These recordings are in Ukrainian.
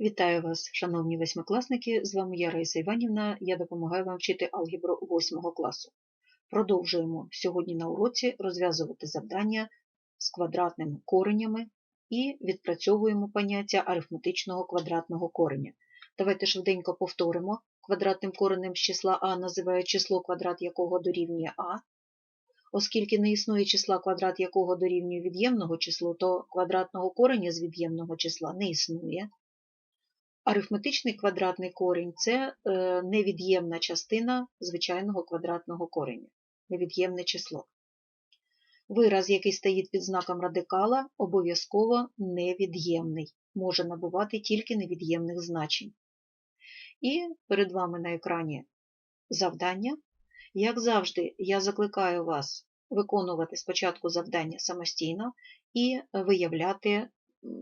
Вітаю вас, шановні восьмикласники! З вами я Раїса Іванівна. Я допомагаю вам вчити алгебру 8 класу. Продовжуємо сьогодні на уроці розв'язувати завдання з квадратними коренями і відпрацьовуємо поняття арифметичного квадратного кореня. Давайте швиденько повторимо. Квадратним коренем з числа А називають число квадрат якого дорівнює А. Оскільки не існує числа квадрат якого дорівнює від'ємного числу, то квадратного кореня з від'ємного числа не існує. Арифметичний квадратний корінь це е, невід'ємна частина звичайного квадратного кореня, невід'ємне число. Вираз, який стоїть під знаком радикала, обов'язково невід'ємний, може набувати тільки невід'ємних значень. І перед вами на екрані завдання. Як завжди, я закликаю вас виконувати спочатку завдання самостійно і виявляти,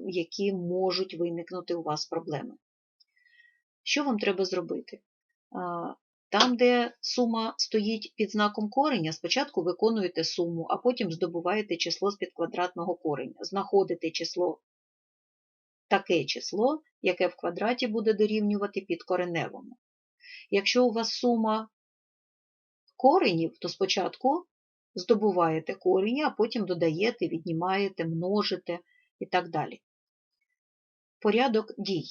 які можуть виникнути у вас проблеми. Що вам треба зробити? Там, де сума стоїть під знаком кореня, спочатку виконуєте суму, а потім здобуваєте число з-під квадратного кореня. Знаходите число, таке число, яке в квадраті буде дорівнювати підкореневому. Якщо у вас сума коренів, то спочатку здобуваєте корені, а потім додаєте, віднімаєте, множите і так далі. Порядок дій.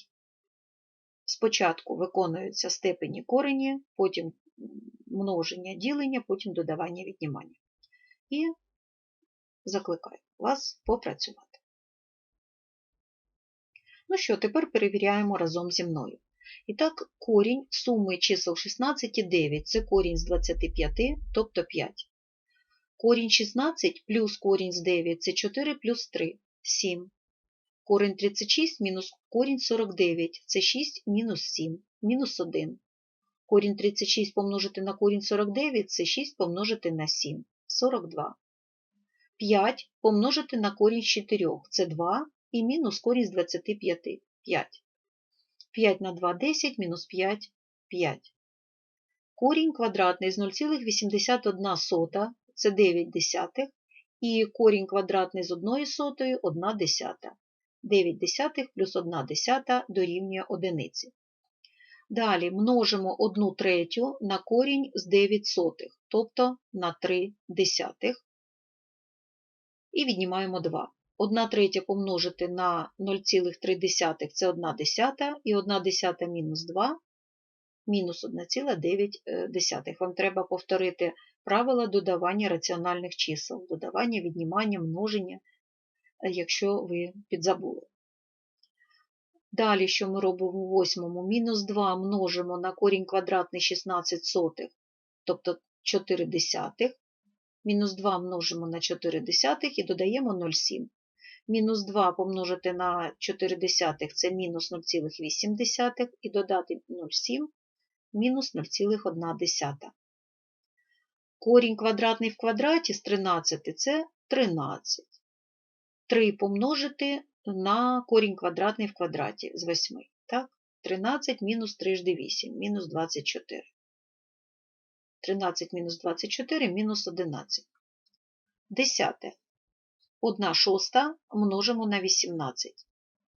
Спочатку виконуються степені корені, потім множення ділення, потім додавання віднімання. І закликаю вас попрацювати. Ну що, тепер перевіряємо разом зі мною. І так, корінь суми чисел 16 і 9 це корінь з 25, тобто 5. Корінь 16 плюс корінь з 9 це 4 плюс 3 7. Корінь 36 мінус корінь 49 це 6 мінус 7, мінус 1. Корінь 36 помножити на корінь 49 це 6 помножити на 7, 42. 5 помножити на корінь з 4 це 2 і мінус корінь з 25 5. 5 на 2 – 10, мінус 5 – 5. Корінь квадратний з 0,81 це 9 десятих, і корінь квадратний з 1 сотою – 1 десята. 9 десятих плюс 1 десята дорівнює одиниці. Далі множимо 1 третю на корінь з 9 сотих, тобто на 3 десятих. І віднімаємо 2. 1 третя помножити на 0,3 це 1 десята, і 1 десята мінус 2 мінус 1,9. Вам треба повторити правила додавання раціональних чисел, додавання, віднімання, множення, якщо ви підзабули. Далі, що ми робимо у восьмому? Мінус 2 множимо на корінь квадратний 16 сотих, тобто 4 десятих. Мінус 2 множимо на 4 десятих і додаємо 0,7. Мінус 2 помножити на 4 десятих – це мінус 0,8 і додати 0,7 мінус 0,1. Корінь квадратний в квадраті з 13 – це 13. 3 помножити на корінь квадратний в квадраті з 8. Так? 13 мінус 3 жди 8, мінус 24. 13 мінус 24 мінус 11. Десяте. 1 шоста множимо на 18.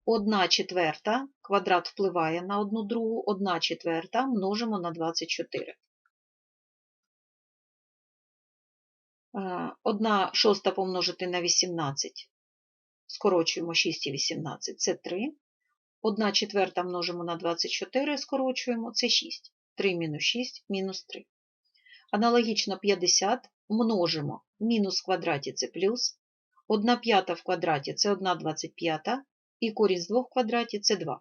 1 четверта, квадрат впливає на 1 другу, 1 четверта множимо на 24. 1 шоста помножити на 18. Скорочуємо 6 і 18, це 3. 1 четверта множимо на 24, скорочуємо, це 6. 3 мінус 6, мінус 3. Аналогічно 50 множимо мінус в квадраті це плюс. 1 п'ята в квадраті це 1 25, і корінь з 2 в квадраті це 2.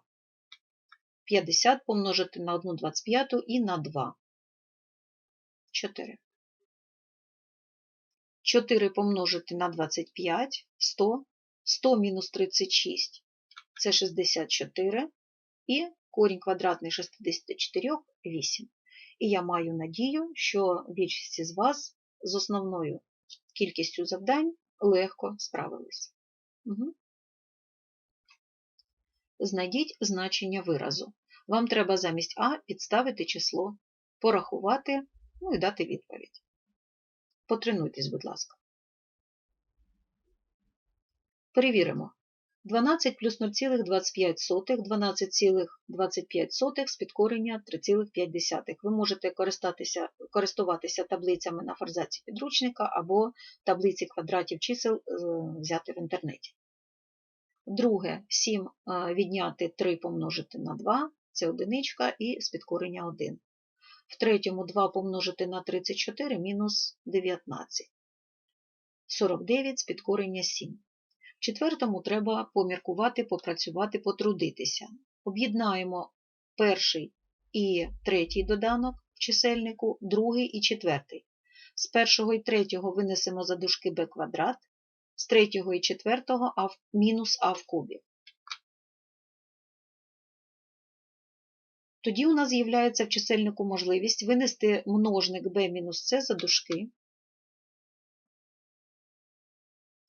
50 помножити на 1 25 і на 2. 4. 4 помножити на 25 100. 100 мінус 36 це 64. І корінь квадратний 64 8. І я маю надію, що більшість з вас з основною кількістю завдань легко справились. Угу. Знайдіть значення виразу. Вам треба замість А підставити число, порахувати, ну і дати відповідь. Потренуйтесь, будь ласка. Перевіримо. 12 плюс 0,25, 12,25 з підкорення 3,5. Ви можете користатися, користуватися таблицями на форзаці підручника або таблиці квадратів чисел е, взяти в інтернеті. Друге, 7 е, відняти 3 помножити на 2, це одиничка і з підкорення 1. В третьому 2 помножити на 34 мінус 19. 49 з підкорення 7. Четвертому треба поміркувати, попрацювати, потрудитися. Об'єднаємо перший і третій доданок в чисельнику, другий і четвертий. З першого і третього винесемо за дужки b квадрат, з третього і четвертого а в, мінус а в кубі. Тоді у нас з'являється в чисельнику можливість винести множник b мінус c за дужки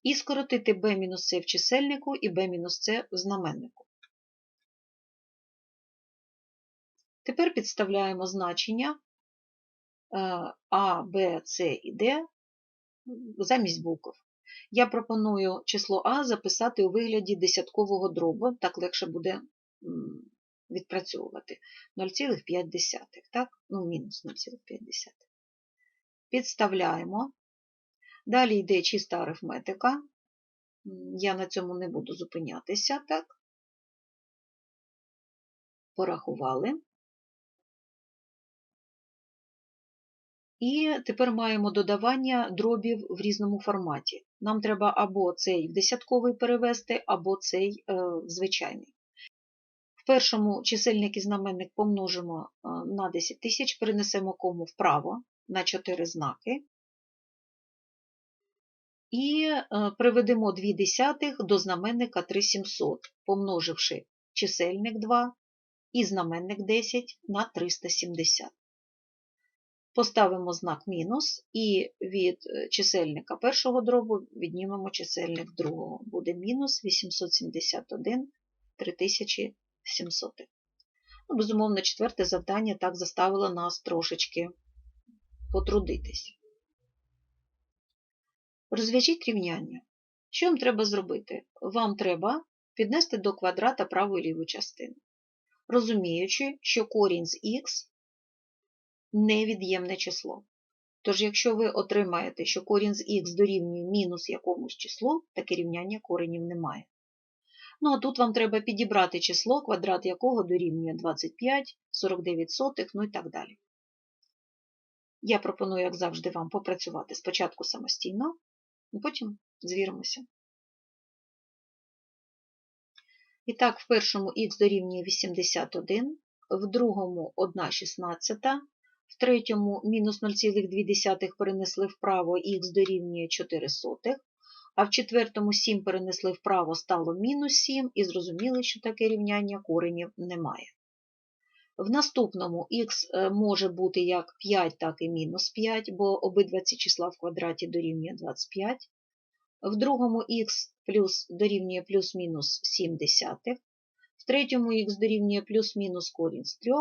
і скоротити b-c в чисельнику і b-c в знаменнику. Тепер підставляємо значення е, А, Б, С і Д замість букв. Я пропоную число А записати у вигляді десяткового дробу, так легше буде відпрацьовувати 0,5, так? Ну, мінус 0,5. Підставляємо Далі йде чиста арифметика. Я на цьому не буду зупинятися, так? Порахували. І тепер маємо додавання дробів в різному форматі. Нам треба або цей в десятковий перевести, або цей е, звичайний. В першому чисельник і знаменник помножимо е, на 10 тисяч, перенесемо кому вправо на 4 знаки і е, приведемо 2 десятих до знаменника 3700, помноживши чисельник 2 і знаменник 10 на 370. Поставимо знак мінус і від е, чисельника першого дробу віднімемо чисельник другого. Буде мінус 871 3700. Ну, Безумовно, четверте завдання так заставило нас трошечки потрудитись. Розв'яжіть рівняння. Що вам треба зробити? Вам треба піднести до квадрата праву і ліву частину, розуміючи, що корінь з х невід'ємне число. Тож, якщо ви отримаєте, що корінь з х дорівнює мінус якомусь числу, таке рівняння коренів немає. Ну, а тут вам треба підібрати число, квадрат якого дорівнює 25, 49 сотих, ну і так далі. Я пропоную, як завжди, вам попрацювати спочатку самостійно, Потім звіримося. І так, в першому х дорівнює 81, в другому 1 16, в третьому мінус 0,2 перенесли вправо, х дорівнює 4 сотих, а в четвертому 7 перенесли вправо, стало мінус 7, і зрозуміли, що таке рівняння коренів немає. В наступному х е, може бути як 5, так і мінус 5, бо обидва ці числа в квадраті дорівнює 25. В другому х плюс дорівнює плюс-мінус 7 десятих, в третьому х дорівнює плюс-мінус корінь з 3,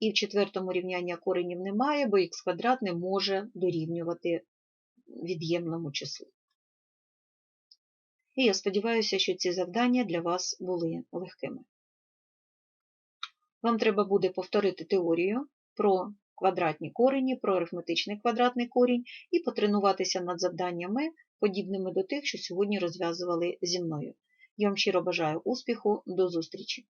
і в четвертому рівняння коренів немає, бо х квадрат не може дорівнювати від'ємному числу. І я сподіваюся, що ці завдання для вас були легкими. Вам треба буде повторити теорію про квадратні корені, про арифметичний квадратний корінь і потренуватися над завданнями, подібними до тих, що сьогодні розв'язували зі мною. Я вам щиро бажаю успіху, до зустрічі!